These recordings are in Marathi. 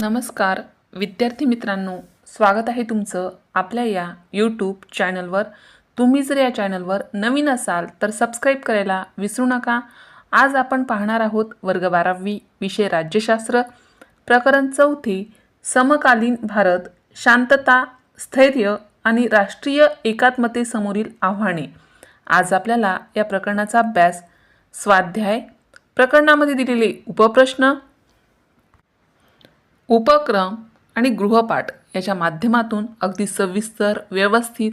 नमस्कार. विद्यार्थी मित्रांनो स्वागत आहे तुमचं आपल्या या यूट्यूब चॅनलवर तुम्ही जर या चॅनलवर नवीन असाल तर सबस्क्राईब करायला विसरू नका. आज आपण पाहणार आहोत वर्ग बारावी विषय राज्यशास्त्र. प्रकरण चौथे समकालीन भारत शांतता स्थैर्य आणि राष्ट्रीय एकात्मतेसमोरील आव्हाने. आज आपल्याला या प्रकरणाचा अभ्यास स्वाध्याय प्रकरणामध्ये दिलेले उपप्रश्न उपक्रम आणि गृहपाठ याच्या माध्यमातून अगदी सविस्तर व्यवस्थित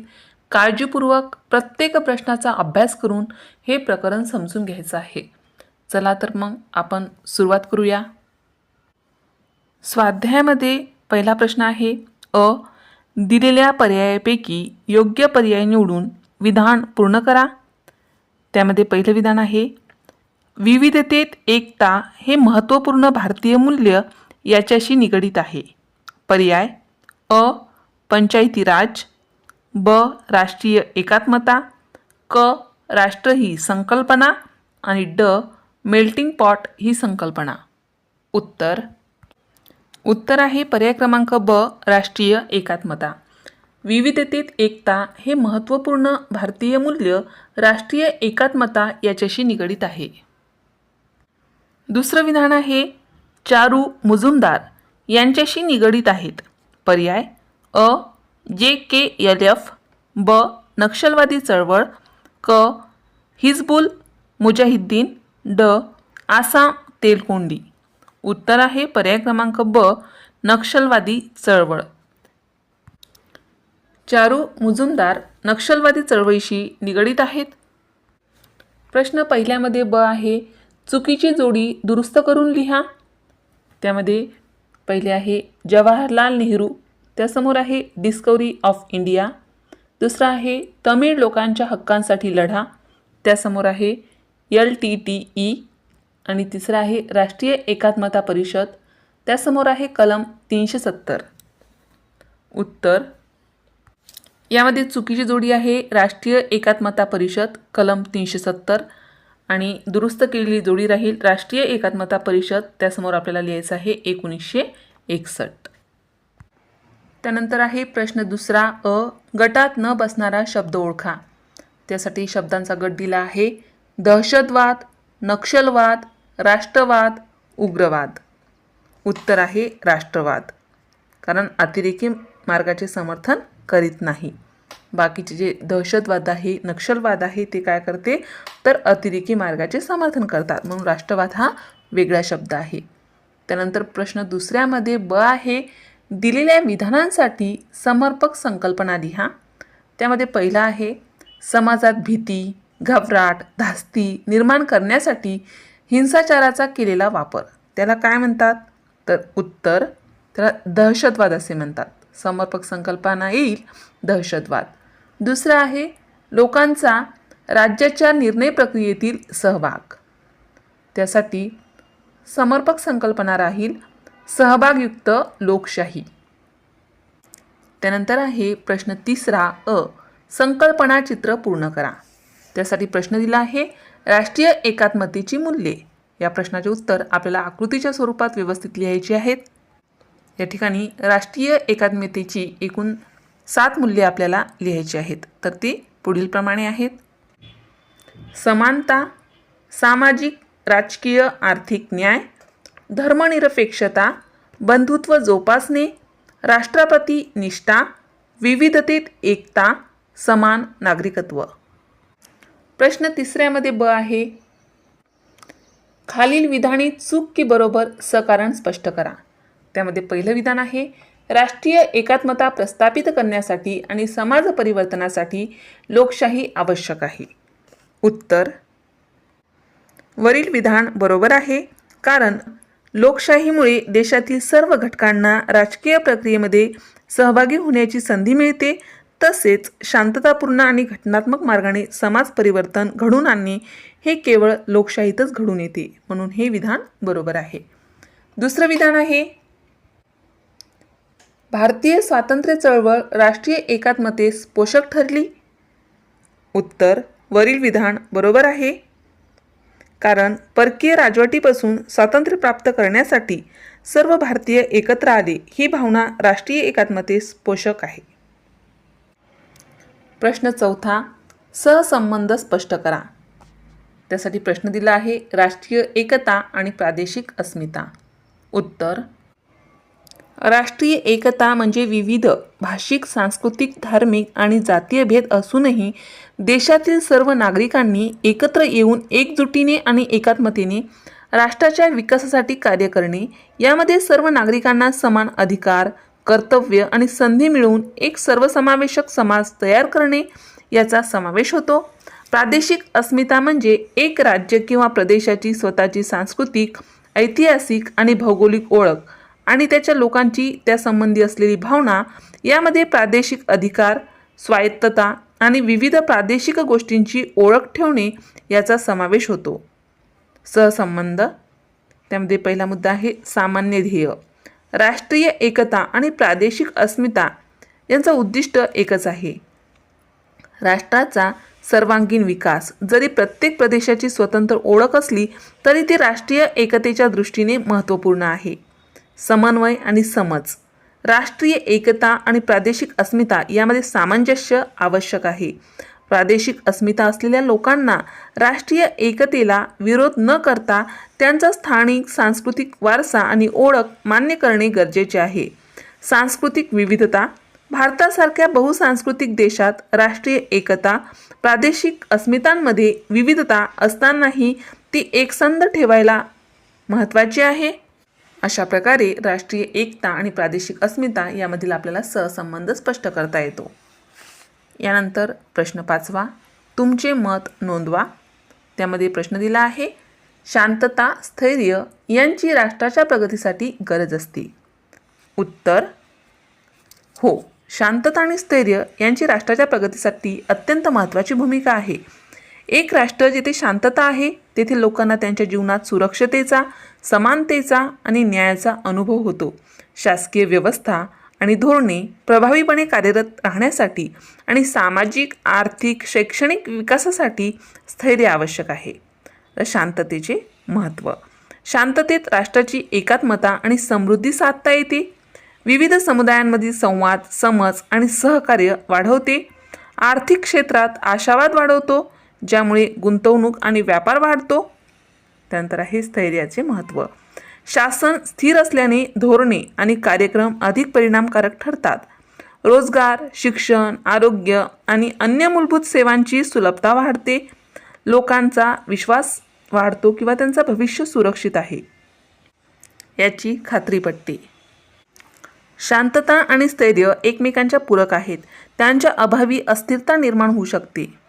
काळजीपूर्वक प्रत्येक प्रश्नाचा अभ्यास करून हे प्रकरण समजून घ्यायचं आहे. चला तर मग आपण सुरुवात करूया. स्वाध्यायामध्ये पहिला प्रश्न आहे अ दिलेल्या पर्यायापैकी योग्य पर्याय निवडून विधान पूर्ण करा. त्यामध्ये पहिलं विधान आहे विविधतेत एकता हे महत्त्वपूर्ण भारतीय मूल्य याच्याशी निगडीत आहे. पर्याय अ पंचायती राज ब राष्ट्रीय एकात्मता क राष्ट्र ही संकल्पना आणि ड मेल्टिंग पॉट ही संकल्पना. उत्तर उत्तर आहे पर्याय क्रमांक ब राष्ट्रीय एकात्मता. विविधतेत एकता हे महत्त्वपूर्ण भारतीय मूल्य राष्ट्रीय एकात्मता याच्याशी निगडीत आहे. दुसरं विधान आहे चारू मुजुमदार यांच्याशी निगडीत आहेत. पर्याय अ जे के एल एफ ब नक्षलवादी चळवळ क हिजबुल मुजाहिद्दीन ड आसाम तेलकोंडी. उत्तर आहे पर्याय क्रमांक ब नक्षलवादी चळवळ. चारू मुजुमदार नक्षलवादी चळवळीशी निगडीत आहेत. प्रश्न पहिल्यामध्ये ब आहे चुकीची जोडी दुरुस्त करून लिहा. त्यामध्ये पहिले आहे जवाहरलाल नेहरू त्यासमोर आहे डिस्कवरी ऑफ इंडिया दुसरा आहे तमिळ लोकांच्या हक्कांसाठी लढा त्यासमोर आहे एल टी टी ई आणि तिसरा आहे राष्ट्रीय एकात्मता परिषद त्यासमोर आहे कलम तीनशे सत्तर. उत्तर. यामध्ये चुकीची जोडी आहे राष्ट्रीय एकात्मता परिषद कलम तीनशे सत्तर. आणि दुरुस्त केलेली जोडी राहील राष्ट्रीय एकात्मता परिषद. त्यासमोर आपल्याला लिहायचं आहे एकोणीसशे एकसष्ट. त्यानंतर आहे प्रश्न दुसरा अ गटात न बसणारा शब्द ओळखा. त्यासाठी शब्दांचा गट दिला आहे दहशतवाद नक्षलवाद राष्ट्रवाद उग्रवाद. उत्तर आहे राष्ट्रवाद. कारण अतिरेकी मार्गाचे समर्थन करीत नाही. बाकीचे जे दहशतवाद आहे नक्षलवाद आहे ते काय करते? तर अतिरेकी मार्गाचे समर्थन करतात. म्हणून राष्ट्रवाद हा वेगळा शब्द आहे. त्यानंतर प्रश्न दुसऱ्यामध्ये ब आहे दिलेल्या विधानांसाठी समर्पक संकल्पना लिहा. त्यामध्ये पहिला आहे समाजात भीती घबराट धास्ती निर्माण करण्यासाठी हिंसाचाराचा केलेला वापर. त्याला काय म्हणतात? तर उत्तर त्याला दहशतवाद असे म्हणतात. समर्पक संकल्पना येईल दहशतवाद. दुसरं आहे लोकांचा राज्याच्या निर्णय प्रक्रियेतील सहभाग. त्यासाठी समर्पक संकल्पना राहील सहभागयुक्त लोकशाही. त्यानंतर आहे प्रश्न तिसरा अ संकल्पना चित्र पूर्ण करा. त्यासाठी प्रश्न दिला आहे राष्ट्रीय एकात्मतेची मूल्ये. या प्रश्नाचे उत्तर आपल्याला आकृतीच्या स्वरूपात व्यवस्थित लिहायची आहेत. या ठिकाणी राष्ट्रीय एकात्मतेची एकूण सात मूल्ये आपल्याला लिहायची आहेत. तर ती पुढीलप्रमाणे आहेत. समानता सामाजिक राजकीय आर्थिक न्याय धर्मनिरपेक्षता बंधुत्व जोपासणे राष्ट्रपती निष्ठा विविधतेत एकता समान नागरिकत्व. प्रश्न तिसऱ्यामध्ये ब आहे. खालील विधाने चूक की बरोबर सकारण स्पष्ट करा. त्यामध्ये पहिलं विधान आहे राष्ट्रीय एकात्मता प्रस्थापित करण्यासाठी आणि समाज परिवर्तनासाठी लोकशाही आवश्यक आहे. उत्तर वरील विधान बरोबर आहे कारण लोकशाहीमुळे देशातील सर्व घटकांना राजकीय प्रक्रियेमध्ये सहभागी होण्याची संधी मिळते तसेच शांततापूर्ण आणि घटनात्मक मार्गाने समाज परिवर्तन घडून आणणे हे केवळ लोकशाहीतच घडून येते म्हणून हे विधान बरोबर आहे. दुसरं विधान आहे भारतीय स्वातंत्र्य चळवळ राष्ट्रीय एकात्मतेस पोषक ठरली? उत्तर वरील विधान बरोबर आहे. कारण परकीय राजवटीपासून स्वातंत्र्य प्राप्त करण्यासाठी सर्व भारतीय एकत्र आले ही भावना राष्ट्रीय एकात्मतेस पोषक आहे. प्रश्न चौथा सहसंबंध स्पष्ट करा. त्यासाठी प्रश्न दिला आहे राष्ट्रीय एकता आणि प्रादेशिक अस्मिता. उत्तर राष्ट्रीय एकता म्हणजे विविध भाषिक सांस्कृतिक धार्मिक आणि जातीय भेद असूनही देशातील सर्व नागरिकांनी एकत्र येऊन एकजुटीने आणि एकात्मतेने राष्ट्राच्या विकासासाठी कार्य करणे यामध्ये सर्व नागरिकांना समान अधिकार कर्तव्य आणि संधी मिळवून एक सर्वसमावेशक समाज तयार करणे याचा समावेश होतो. प्रादेशिक अस्मिता म्हणजे एक राज्य किंवा प्रदेशाची स्वतःची सांस्कृतिक ऐतिहासिक आणि भौगोलिक ओळख. आणि त्याच्या लोकांची त्यासंबंधी असलेली भावना यामध्ये प्रादेशिक अधिकार स्वायत्तता आणि विविध प्रादेशिक गोष्टींची ओळख ठेवणे याचा समावेश होतो. सहसंबंध. त्यामध्ये पहिला मुद्दा आहे सामान्य ध्येय. राष्ट्रीय एकता आणि प्रादेशिक अस्मिता यांचं उद्दिष्ट एकच आहे. राष्ट्राचा सर्वांगीण विकास. जरी प्रत्येक प्रदेशाची स्वतंत्र ओळख असली तरी ती राष्ट्रीय एकतेच्या दृष्टीने महत्त्वपूर्ण आहे. समन्वय आणि समज. राष्ट्रीय एकता आणि प्रादेशिक अस्मिता यामध्ये सामंजस्य आवश्यक आहे. प्रादेशिक अस्मिता असलेल्या लोकांना राष्ट्रीय एकतेला विरोध न करता त्यांचा स्थानिक सांस्कृतिक वारसा आणि ओळख मान्य करणे गरजेचे आहे. सांस्कृतिक विविधता भारतासारख्या बहुसांस्कृतिक देशात राष्ट्रीय एकता प्रादेशिक अस्मितांमध्ये विविधता असतानाही ती एकसंध ठेवायला महत्त्वाची आहे. अशा प्रकारे राष्ट्रीय एकता आणि प्रादेशिक अस्मिता यामधील आपल्याला सहसंबंध स्पष्ट करता येतो. यानंतर प्रश्न पाचवा तुमचे मत नोंदवा. त्यामध्ये प्रश्न दिला आहे शांतता स्थैर्य यांची राष्ट्राच्या प्रगतीसाठी गरज असते. उत्तर हो शांतता आणि स्थैर्य यांची राष्ट्राच्या प्रगतीसाठी अत्यंत महत्त्वाची भूमिका आहे. एक राष्ट्र जिथे शांतता आहे तेथील लोकांना त्यांच्या जीवनात सुरक्षतेचा समानतेचा आणि न्यायाचा अनुभव होतो. शासकीय व्यवस्था आणि धोरणे प्रभावीपणे कार्यरत राहण्यासाठी आणि सामाजिक आर्थिक शैक्षणिक विकासासाठी स्थैर्य आवश्यक आहे. तर शांततेचे महत्त्व. शांततेत राष्ट्राची एकात्मता आणि समृद्धी साधता येते. विविध समुदायांमधील संवाद समज आणि सहकार्य वाढवते. आर्थिक क्षेत्रात आशावाद वाढवतो. ज्यामुळे गुंतवणूक आणि व्यापार वाढतो. त्यानंतर आहे स्थैर्याचे महत्त्व शासन स्थिर असल्याने धोरणे आणि कार्यक्रम अधिक परिणामकारक ठरतात. रोजगार शिक्षण आरोग्य आणि अन्य मूलभूत सेवांची सुलभता वाढते. लोकांचा विश्वास वाढतो किंवा त्यांचं भविष्य सुरक्षित आहे. याची खात्री पटते शांतता आणि स्थैर्य एकमेकांच्या पूरक आहेत. त्यांच्या अभावी अस्थिरता निर्माण होऊ शकते.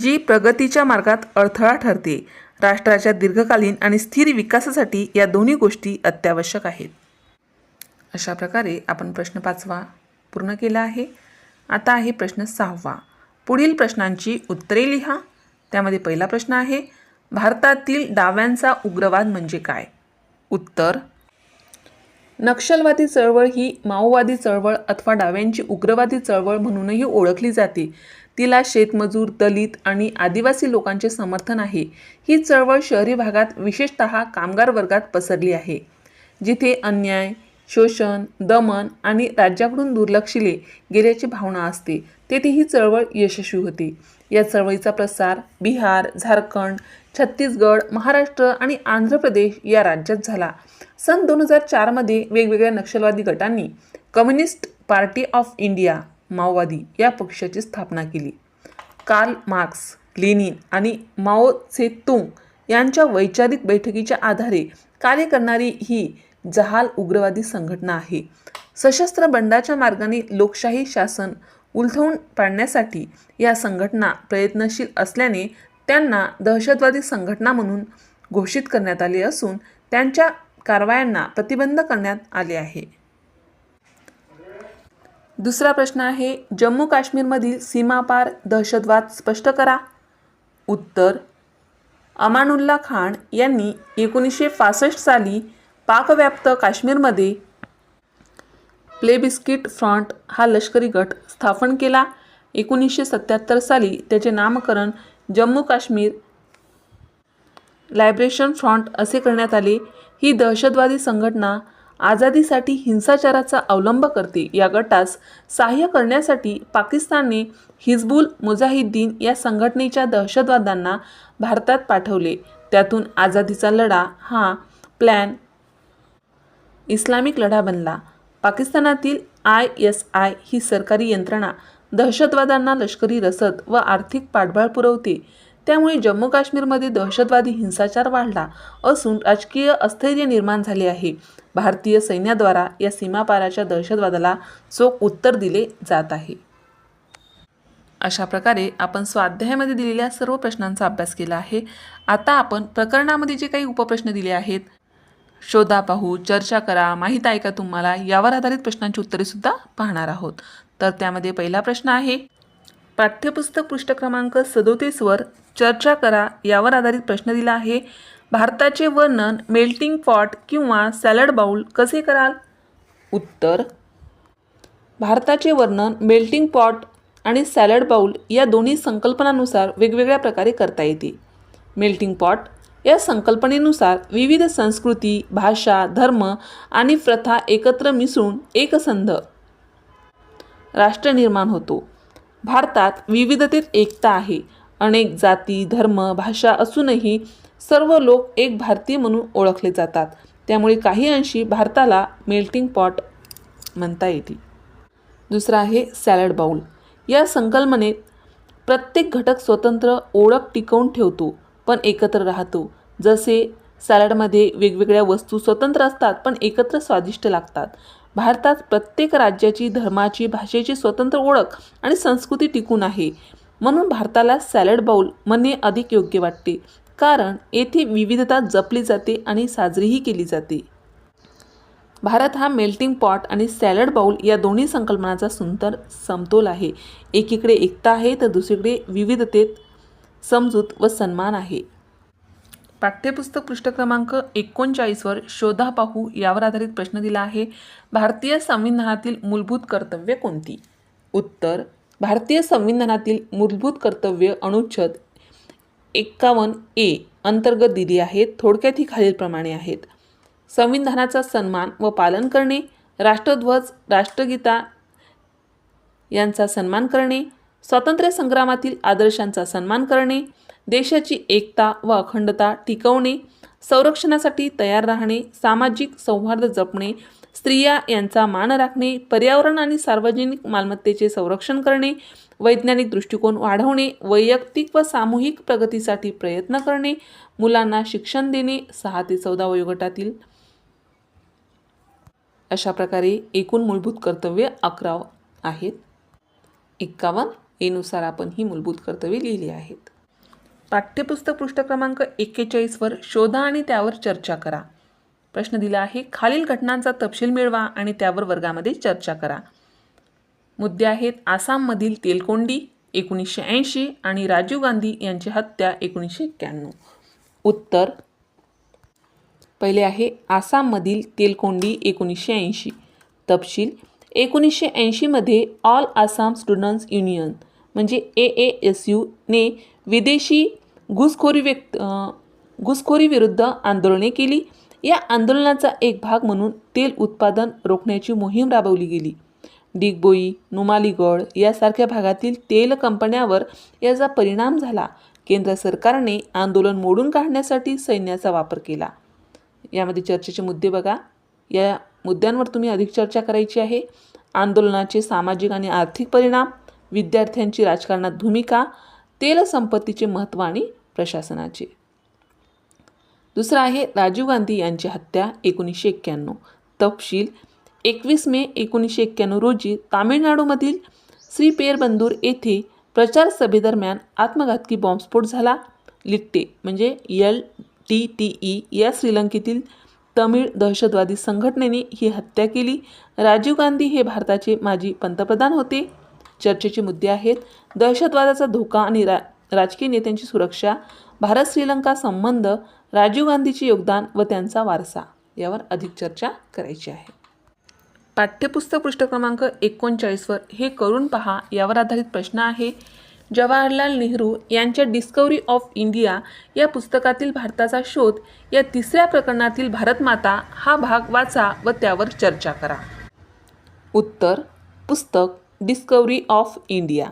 जी प्रगतीच्या मार्गात अडथळा ठरते. राष्ट्राच्या दीर्घकालीन आणि स्थिर विकासासाठी या दोन्ही गोष्टी अत्यावश्यक आहेत. अशा प्रकारे आपण प्रश्न पाचवा पूर्ण केला आहे. आता आहे प्रश्न सहावा. पुढील प्रश्नांची उत्तरे लिहा. त्यामध्ये पहिला प्रश्न आहे भारतातील डाव्यांचा उग्रवाद म्हणजे काय? उत्तर नक्षलवादी चळवळ ही माओवादी चळवळ अथवा डाव्यांची उग्रवादी चळवळ म्हणूनही ओळखली जाते. तिला शेतमजूर दलित आणि आदिवासी लोकांचे समर्थन आहे. ही चळवळ शहरी भागात विशेषतः कामगार वर्गात पसरली आहे. जिथे अन्याय शोषण दमन आणि राज्याकडून दुर्लक्षिले गेल्याची भावना असते. तेथे ही चळवळ यशस्वी होते. या चळवळीचा प्रसार बिहार झारखंड छत्तीसगड महाराष्ट्र आणि आंध्र प्रदेश या राज्यात झाला. सन दोन हजार चारमध्ये वेगवेगळ्या नक्षलवादी गटांनी कम्युनिस्ट पार्टी ऑफ इंडिया माओवादी या पक्षाची स्थापना केली. कार्ल मार्क्स लेनिन आणि माओ सेतुंग यांच्या वैचारिक बैठकीच्या आधारे कार्य करणारी ही जहाल उग्रवादी संघटना आहे. सशस्त्र बंडाच्या मार्गाने लोकशाही शासन उलथवून पाडण्यासाठी या संघटना प्रयत्नशील असल्याने त्यांना दहशतवादी संघटना म्हणून घोषित करण्यात आले असून त्यांच्या कारवायांना प्रतिबंध करण्यात आले आहे. दुसरा प्रश्न आहे जम्मू काश्मीरमधील सीमापार दहशतवाद स्पष्ट करा. उत्तर अमानुल्ला खान यांनी एकोणीसशे पासष्ट साली पाकव्याप्त काश्मीरमध्ये प्लेबिस्किट फ्रंट हा लष्करी गट स्थापन केला. एकोणीसशे सत्याहत्तर साली त्याचे नामकरण जम्मू काश्मीर लायब्रेशन फ्रंट असे करण्यात आले. ही दहशतवादी संघटना आझादीसाठी हिंसाचाराचा अवलंब करते या गटास सहाय्य करण्यासाठी पाकिस्तानने हिजबुल मुजाहिद्दीन या संघटनेच्या दहशतवाद्यांना भारतात पाठवले. त्यातून आझादीचा लढा हा प्लॅन इस्लामिक लढा बनला. पाकिस्तानातील आय एस आय ही सरकारी यंत्रणा दहशतवाद्यांना लष्करी रसद व आर्थिक पाठबळ पुरवते. त्यामुळे जम्मू काश्मीरमध्ये दहशतवादी हिंसाचार वाढला असून राजकीय अस्थैर्य निर्माण झाले आहे. भारतीय सैन्याद्वारा या सीमापाराच्या दहशतवादाला चोख उत्तर दिले जात आहे. अशा प्रकारे आपण स्वाध्यायामध्ये दिलेल्या सर्व प्रश्नांचा अभ्यास केला आहे. आता आपण प्रकरणामध्ये जे काही उपप्रश्न दिले आहेत शोधा पाहू चर्चा करा माहीत आहे का तुम्हाला यावर आधारित प्रश्नांची उत्तरे सुद्धा पाहणार आहोत. तर त्यामध्ये पहिला प्रश्न आहे पाठ्यपुस्तक पृष्ठ क्रमांक सदोतीसवर चर्चा करा यावर आधारित प्रश्न दिला आहे. भारताचे वर्णन मेल्टिंग पॉट किंवा सॅलड बाउल कसे कराल? उत्तर भारताचे वर्णन मेल्टिंग पॉट आणि सॅलड बाउल या दोन्ही संकल्पनानुसार वेगवेगळ्या प्रकारे करता येते. मेल्टिंग पॉट या संकल्पनेनुसार विविध संस्कृती भाषा धर्म आणि प्रथा एकत्र मिसळून एकसंध राष्ट्र निर्माण होतो. भारतात विविधतेत एकता आहे. अनेक जाती धर्म भाषा असूनही सर्व लोक एक भारतीय म्हणून ओळखले जातात. त्यामुळे काही अंशी भारताला मेल्टिंग पॉट म्हणता येते दुसरा आहे सॅलड बाऊल या संकल्पनेत प्रत्येक घटक स्वतंत्र ओळख टिकवून ठेवतो पण एकत्र राहतो. जसे सॅलडमध्ये वेगवेगळ्या वस्तू स्वतंत्र असतात पण एकत्र स्वादिष्ट लागतात. भारतात प्रत्येक राज्याची धर्माची भाषेची स्वतंत्र ओळख आणि संस्कृती टिकून आहे. म्हणून भारताला सॅलड बाऊल म्हणणे अधिक योग्य वाटते. कारण येथे विविधता जपली जाते आणि साजरीही केली जाते. भारत हा मेल्टिंग पॉट आणि सॅलड बाउल या दोन्ही संकल्पनाचा सुंदर समतोल आहे. एकीकडे एकता आहे तर दुसरीकडे विविधतेत समजूत व सन्मान आहे. पाठ्यपुस्तक पृष्ठ क्रमांक एकोणचाळीसवर शोधा पाहू यावर आधारित प्रश्न दिला आहे भारतीय संविधानातील मूलभूत कर्तव्य कोणती? उत्तर भारतीय संविधानातील मूलभूत कर्तव्य अनुच्छेद एक्कावन्न ए अंतर्गत दिली आहेत. थोडक्यात ही खालीलप्रमाणे आहेत. संविधानाचा सन्मान व पालन करणे राष्ट्रध्वज राष्ट्रगीता यांचा सन्मान करणे स्वातंत्र्य संग्रामातील आदर्शांचा सन्मान करणे देशाची एकता व अखंडता टिकवणे संरक्षणासाठी तयार राहणे सामाजिक सौहार्द जपणे स्त्रिया यांचा मान राखणे पर्यावरण आणि सार्वजनिक मालमत्तेचे संरक्षण करणे वैज्ञानिक दृष्टिकोन वाढवणे वैयक्तिक व सामूहिक प्रगतीसाठी प्रयत्न करणे मुलांना शिक्षण देणे सहा ते चौदा वयोगटातील. अशा प्रकारे एकूण मूलभूत कर्तव्य अकरा आहेत. एक्कावन्न येनुसार आपण ही मूलभूत कर्तव्ये लिहिली आहेत. पाठ्यपुस्तक पृष्ठ क्रमांक एक्केचाळीसवर शोधा आणि त्यावर चर्चा करा. प्रश्न दिला आहे खालील घटनांचा तपशील मिळवा आणि त्यावर वर्गामध्ये चर्चा करा. मुद्दे आहेत आसाममधील तेलकोंडी एकोणीसशे ऐंशी आणि राजीव गांधी यांची हत्या एकोणीसशे एक्क्याण्णव. उत्तर. पहिले आहे आसाममधील तेलकोंडी एकोणीसशे ऐंशी. तपशील. एकोणीसशे ऐंशीमध्ये ऑल आसाम स्टुडंट्स युनियन म्हणजे ए ए एस यूने विदेशी घुसखोरी व्यक्त घुसखोरीविरुद्ध आंदोलने केली. या आंदोलनाचा एक भाग म्हणून तेल उत्पादन रोखण्याची मोहीम राबवली गेली. डिगबोई नुमालीगड यासारख्या भागातील तेल कंपन्यावर याचा परिणाम झाला. केंद्र सरकारने आंदोलन मोडून काढण्यासाठी सैन्याचा वापर केला. यामध्ये चर्चेचे मुद्दे बघा. या मुद्द्यांवर तुम्ही अधिक चर्चा करायची आहे. आंदोलनाचे सामाजिक आणि आर्थिक परिणाम विद्यार्थ्यांची राजकारणात भूमिका तेल संपत्तीचे महत्त्व आणि प्रशासनाचे. दुसरं आहे राजीव गांधी यांची हत्या एकोणीसशे एक्क्याण्णव. तपशील एकवीस मे एकोणीसशे एक्क्याण्णव रोजी तामिळनाडूमधील श्री पेरबंदूर येथे प्रचार सभेदरम्यान आत्मघातकी बॉम्बस्फोट झाला. लिट्टे म्हणजे एल टी टी ई या श्रीलंकेतील तमिळ दहशतवादी संघटनेने ही हत्या केली. राजीव गांधी हे भारताचे माजी पंतप्रधान होते. चर्चेचे मुद्दे आहेत. दहशतवादाचा धोका आणि रा राजकीय नेत्यांची सुरक्षा भारत श्रीलंका संबंध राजीव गांधीचे योगदान व त्यांचा वारसा यावर अधिक चर्चा करायची आहे. पाठ्यपुस्तक पृष्ठ क्रमांक एकोणचाळीसवर हे करून पहा यावर आधारित प्रश्न आहे. जवाहरलाल नेहरू यांच्या डिस्कवरी ऑफ इंडिया या पुस्तकातील भारताचा शोध या तिसऱ्या प्रकरणातील भारतमाता हा भाग वाचा व त्यावर चर्चा करा. उत्तर पुस्तक डिस्कवरी ऑफ इंडिया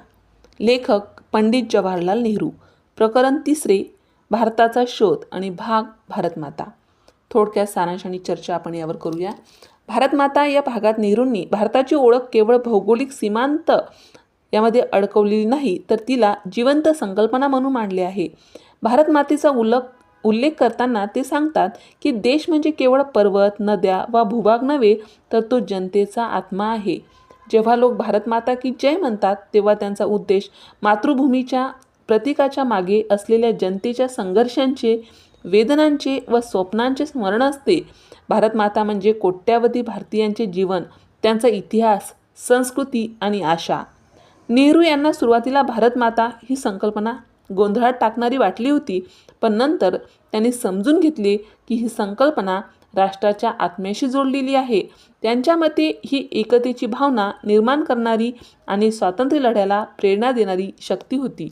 लेखक पंडित जवाहरलाल नेहरू. प्रकरण तिसरे भारताचा शोध आणि भाग भारतमाता थोडक्यात सारांश आणि चर्चा आपण यावर करूया. भारतमाता या भागात नेहरूंनी भारताची ओळख केवळ भौगोलिक सीमांत यामध्ये अडकवलेली नाही तर तिला जिवंत संकल्पना म्हणून मांडले आहे. भारतमातेचा उल्लेख उल्लेख करताना ते सांगतात की देश म्हणजे केवळ पर्वत नद्या वा भूभाग नव्हे तर तो जनतेचा आत्मा आहे. जेव्हा लोक भारतमाता की जय म्हणतात तेव्हा त्यांचा उद्देश मातृभूमीच्या प्रतीकाच्या मागे असलेल्या जनतेच्या संघर्षांचे वेदनांचे व स्वप्नांचे स्मरण असते. भारतमाता म्हणजे कोट्यावधी भारतीयांचे जीवन त्यांचा इतिहास संस्कृती आणि आशा. नेहरू यांना सुरुवातीला भारतमाता ही संकल्पना गोंधळात टाकणारी वाटली होती पण नंतर त्यांनी समजून घेतले की ही संकल्पना राष्ट्राच्या आत्म्याशी जोडलेली आहे. त्यांच्या मते ही एकतेची भावना निर्माण करणारी आणि स्वातंत्र्य लढ्याला प्रेरणा देणारी शक्ती होती.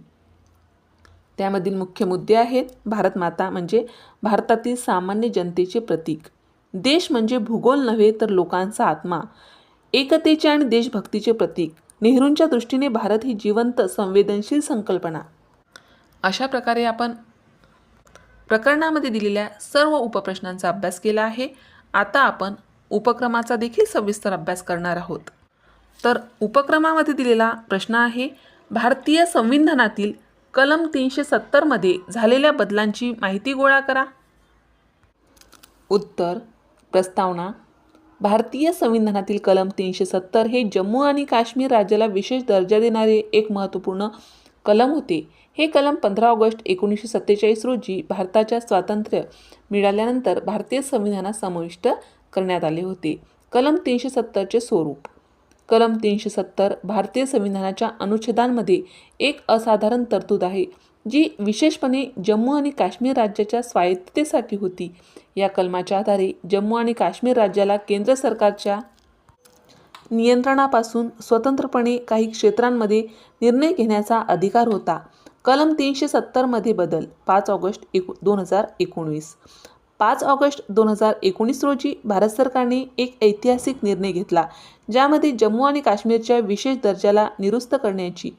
त्यामधील मुख्य मुद्दे आहेत भारतमाता म्हणजे भारतातील सामान्य जनतेचे प्रतीक. देश म्हणजे भूगोल नव्हे तर लोकांचा आत्मा. एकतेचे आणि देशभक्तीचे प्रतीक. नेहरूंच्या दृष्टीने भारत ही जिवंत संवेदनशील संकल्पना. अशा प्रकारे आपण प्रकरणामध्ये दिलेल्या सर्व उपप्रश्नांचा अभ्यास केला आहे. आता आपण उपक्रमाचा देखील सविस्तर अभ्यास करणार आहोत. तर उपक्रमामध्ये दिलेला प्रश्न आहे भारतीय संविधानातील कलम तीनशे सत्तरमध्ये झालेल्या बदलांची माहिती गोळा करा. उत्तर प्रस्तावना भारतीय संविधानातील कलम तीनशे सत्तर हे जम्मू आणि काश्मीर राज्याला विशेष दर्जा देणारे एक महत्त्वपूर्ण कलम होते. हे कलम पंधरा ऑगस्ट एकोणीसशे सत्तेचाळीस रोजी भारताच्या स्वातंत्र्य मिळाल्यानंतर भारतीय संविधानात समाविष्ट करण्यात आले होते. कलम तीनशे सत्तरचे स्वरूप. कलम तीनशे सत्तर भारतीय संविधानाच्या अनुच्छेदांमध्ये एक असाधारण तरतूद आहे. जी विशेषपणे जम्मू आणि काश्मीर राज्याच्या स्वायत्ततेसाठी होती. या कलमाच्या आधारे जम्मू आणि काश्मीर राज्याला केंद्र सरकारच्या नियंत्रणापासून स्वतंत्रपणे काही क्षेत्रांमध्ये निर्णय घेण्याचा अधिकार होता. कलम तीनशे सत्तरमध्ये बदल पाच ऑगस्ट एकू दोन हजार एकोणवीस. पाच ऑगस्ट दोन हजार एकोणीस रोजी भारत सरकारने एक ऐतिहासिक निर्णय घेतला ज्यामध्ये जम्मू आणि काश्मीरच्या विशेष दर्जाला निरुस्त करण्याची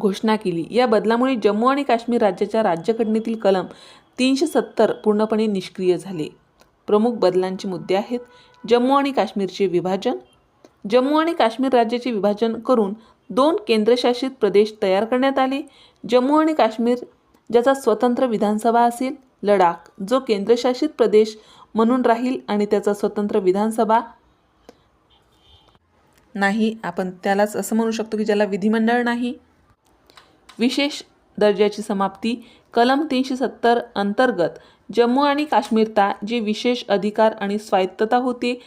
घोषणा केली. या बदलामुळे जम्मू आणि काश्मीर राज्याच्या राज्यघटनेतील कलम तीनशे सत्तर पूर्णपणे निष्क्रिय झाले. प्रमुख बदलांचे मुद्दे आहेत. जम्मू आणि काश्मीरचे विभाजन. जम्मू आणि काश्मीर राज्याचे विभाजन करून दोन केंद्रशासित प्रदेश तयार करण्यात आले. जम्मू आणि काश्मीर ज्याचा स्वतंत्र विधानसभा असेल लडाख जो केंद्रशासित प्रदेश म्हणून राहील आणि त्याचा स्वतंत्र विधानसभा नाही. आपण त्यालाच असं म्हणू शकतो की ज्याला विधिमंडळ नाही. विशेष दर्जाची समाप्ती. कलम तीनशे सत्तर अंतर्गत जम्मू आणि काश्मीरता जे विशेष अधिकार आणि स्वायत्तता होते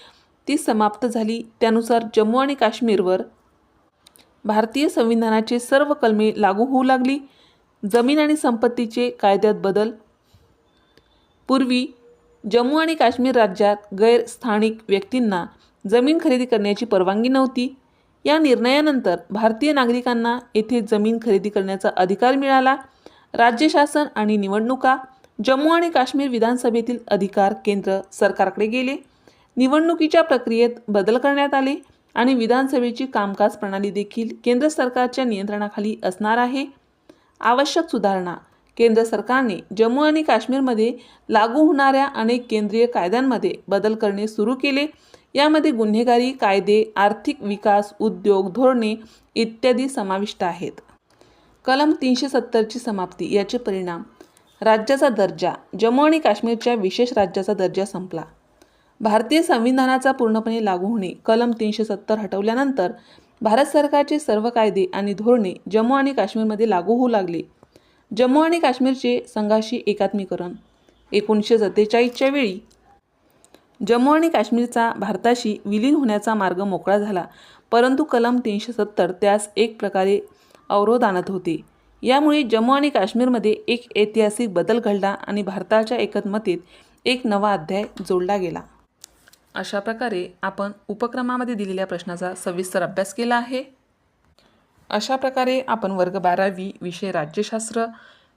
ती समाप्त झाली. त्यानुसार जम्मू आणि काश्मीरवर भारतीय संविधानाचे सर्व कलमे लागू होऊ लागली. जमीन आणि संपत्तीचे कायद्यात बदल. पूर्वी जम्मू आणि काश्मीर राज्यात गैरस्थानिक व्यक्तींना जमीन खरेदी करण्याची परवानगी नव्हती. या निर्णयानंतर भारतीय नागरिकांना येथे जमीन खरेदी करण्याचा अधिकार मिळाला. राज्य शासन आणि निवडणुका जम्मू आणि काश्मीर विधानसभेतील अधिकार केंद्र सरकारकडे गेले. निवडणुकीच्या प्रक्रियेत बदल करण्यात आले आणि विधानसभेची कामकाज प्रणाली देखील केंद्र सरकारच्या नियंत्रणाखाली असणार आहे. आवश्यक सुधारणा केंद्र सरकारने जम्मू आणि काश्मीरमध्ये लागू होणाऱ्या अनेक केंद्रीय कायद्यांमध्ये बदल करणे सुरू केले. यामध्ये गुन्हेगारी कायदे आर्थिक विकास उद्योग धोरणे इत्यादी समाविष्ट आहेत. कलम तीनशे सत्तरची समाप्ती. याचे परिणाम राज्याचा दर्जा जम्मू आणि काश्मीरच्या विशेष राज्याचा दर्जा संपला. भारतीय संविधानाचा पूर्णपणे लागू होणे कलम तीनशे सत्तर हटवल्यानंतर भारत सरकारचे सर्व कायदे आणि धोरणे जम्मू आणि काश्मीरमध्ये लागू होऊ लागले. जम्मू आणि काश्मीरचे संघाशी एकात्मीकरण एकोणीसशे सत्तेचाळीसच्या वेळी जम्मू आणि काश्मीरचा भारताशी विलीन होण्याचा मार्ग मोकळा झाला परंतु कलम तीनशे सत्तर त्यास एक प्रकारे अवरोध आणत होते. यामुळे जम्मू आणि काश्मीरमध्ये एक ऐतिहासिक बदल घडला आणि भारताच्या एकत्मतेत एक नवा अध्याय जोडला गेला. अशा प्रकारे आपण उपक्रमामध्ये दिलेल्या प्रश्नाचा सविस्तर अभ्यास केला आहे. अशा प्रकारे आपण वर्ग बारावी विषय राज्यशास्त्र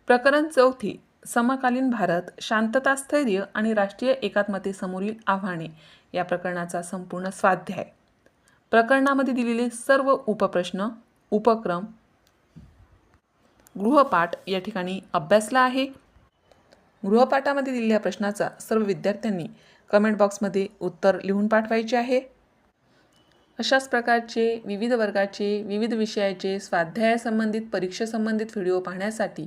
प्रकरण चौथी समकालीन भारत शांतता स्थैर्य आणि राष्ट्रीय एकात्मतेसमोरील आव्हाने या प्रकरणाचा संपूर्ण स्वाध्याय. प्रकरणामध्ये दिलेले सर्व उपप्रश्न उपक्रम गृहपाठ या ठिकाणी अभ्यासला आहे. गृहपाठामध्ये दिलेल्या प्रश्नाचा सर्व विद्यार्थ्यांनी कमेंट बॉक्समध्ये उत्तर लिहून पाठवायचे आहे. अशाच प्रकारचे विविध वर्गाचे विविध विषयाचे स्वाध्यायासंबंधित परीक्षेसंबंधित व्हिडिओ पाहण्यासाठी